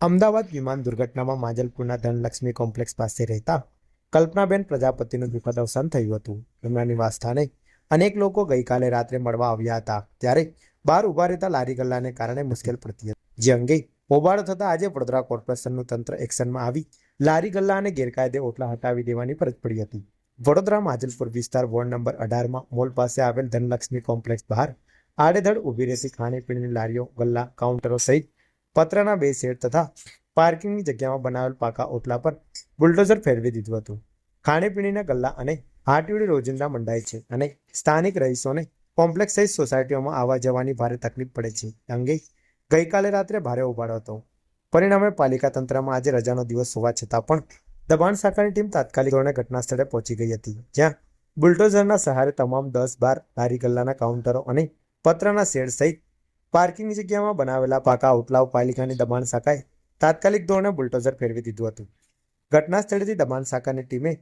અમદાવાદ વિમાન દુર્ઘટનામાં માંજલપુરના ધનલક્ષ્મી કોમ્પ્લેક્સ પાસે રહેતા કલ્પનાબેન પ્રજાપતિનું દુઃખદ અવસાન થયું હતું. તેમના નિવાસ સ્થાને અનેક લોકો ગઈકાલે રાત્રે મળવા આવ્યા હતા, ત્યારે બહાર ઊભા રહેતા લારી ગલ્લાને કારણે મુશ્કેલ પડતી હતી. જે અંગે હોબાળો થતાં આજે વડોદરા કોર્પોરેશનનું તંત્ર એક્શનમાં આવી લારી ગલ્લા અને ગેરકાયદે ઓટલા હટાવી દેવાની ફરજ પડી હતી. વડોદરા માજલપુર વિસ્તાર વોર્ડ નંબર અઢારમાં મોલ પાસે આવેલ ધનલક્ષ્મી કોમ્પ્લેક્સ બહાર આડેધડ ઊભી રહેતી ખાણીપીણીની લારીઓ, ગલ્લા, કાઉન્ટરો સહિત પતરાના બે શેડ તથા પાર્કિંગની જગ્યામાં બનાવેલ પાકા ઓટલા પર બુલડોઝર ફેરવી દીધું હતું. ખાણીપીણીના ગલ્લા અને હાટીવડી રોજિંદા મંડાય છે અને સ્થાનિક રહીશોને કોમ્પ્લેક્સ સહિત સોસાયટીઓમાં આવવા જવાની ભારે તકલીફ પડે છે. અંગે ગઈકાલે રાત્રે ભારે ઉભાડો હતો. પરિણામે પાલિકા તંત્રમાં આજે રજાનો દિવસ હોવા છતાં પણ દબાણ શાખાની ટીમ તાત્કાલિક ધોરણે ઘટના સ્થળે પહોંચી ગઈ હતી, જ્યાં બુલડોઝરના સહારે તમામ દસ બાર લારી ગલ્લાના કાઉન્ટરો અને પતરાના શેડ સહિત પાર્કિંગની જગ્યામાં બનાવેલા પાકા ઓટલાઓ પાલિકાની દબાણ શાખાએ તાત્કાલિક ધોરણે બુલડોઝર ફેરવી દીધું હતું. ઘટના સ્થળેથી દબાણ શાખાની ટીમે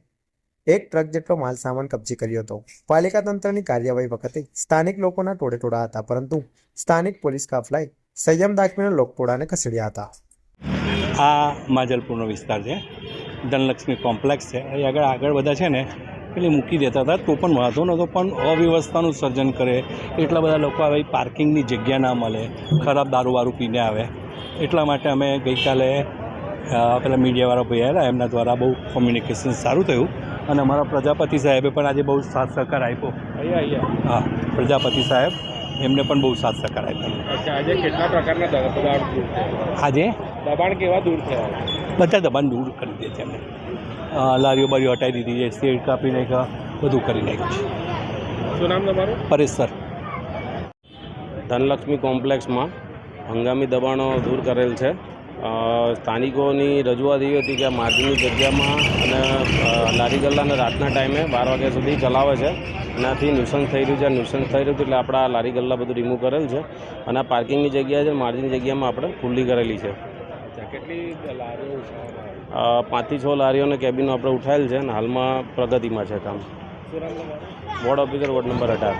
એક ટ્રક જેટલો માલ સામાન કબજે કર્યો હતો. પાલિકા તંત્રની કાર્યવાહી વખતે સ્થાનિક લોકોના ટોળે ટોળા હતા, પરંતુ સ્થાનિક પોલીસ કાફલાએ સંયમ દાખવીને લોકટોળાને ખસેડ્યા હતા. આ માજલપુરનો વિસ્તાર છે. ધનલક્ષ્મી કોમ્પ્લેક્સ છે. અહીં આગળ આગળ બધા છે ને પેલી મૂકી દેતા હતા તો પણ વાંધો નહોતો પણ અવ્યવસ્થાનું સર્જન કરે એટલા બધા લોકો આવે પાર્કિંગની જગ્યા ના મળે ખરાબ દારૂ વારું પીને આવે. એટલા માટે અમે ગઈકાલે પેલા મીડિયાવાળા ભાઈ આવ્યા એમના દ્વારા બહુ કોમ્યુનિકેશન સારું થયું. અને અમારા પ્રજાપતિ સાહેબે પણ આજે બહુ સાથ સહકાર આપ્યો. હા પ્રજાપતિ સાહેબ એમને પણ બહુ સાથ સહકાર આપ્યો. આજે કેટલા પ્રકારના દબાણ દૂર થયા? આજે? દબાણ કેવા દૂર થયા? બધા દબાણ દૂર કરી દે છે એમને. લારીઓ બારીઓ હટાવી દીધી છે શેડ કાપી નાખ્યા બધું કરી નાખ્યું છે. શું નામ તમારું? પરેશ સર. ધનલક્ષ્મી કોમ્પ્લેક્સમાં હંગામી દબાણો દૂર કરેલ છે. સ્થાનિકોની રજૂઆત એવી હતી કે આ માર્કેટની જગ્યામાં અને લારી ગલ્લાને રાતના ટાઈમે બાર વાગ્યા સુધી ચલાવે છે. એનાથી ન્યુસન્સ થઈ રહ્યું છે. ન્યુસન્સ થઈ રહ્યું છે એટલે આપણે આ લારી ગલ્લા બધું રિમૂવ કરેલ છે. અને આ પાર્કિંગની જગ્યા છે માર્જિનની જગ્યામાં આપણે ખુલ્લી કરેલી છે. કેટલી લારીઓ પાંચથી છ લારીઓને કેબિનો આપણે ઉઠાયેલ છે અને હાલમાં પ્રગતિમાં છે કામ. વોર્ડ ઓફિસર વોર્ડ નંબર અઢાર.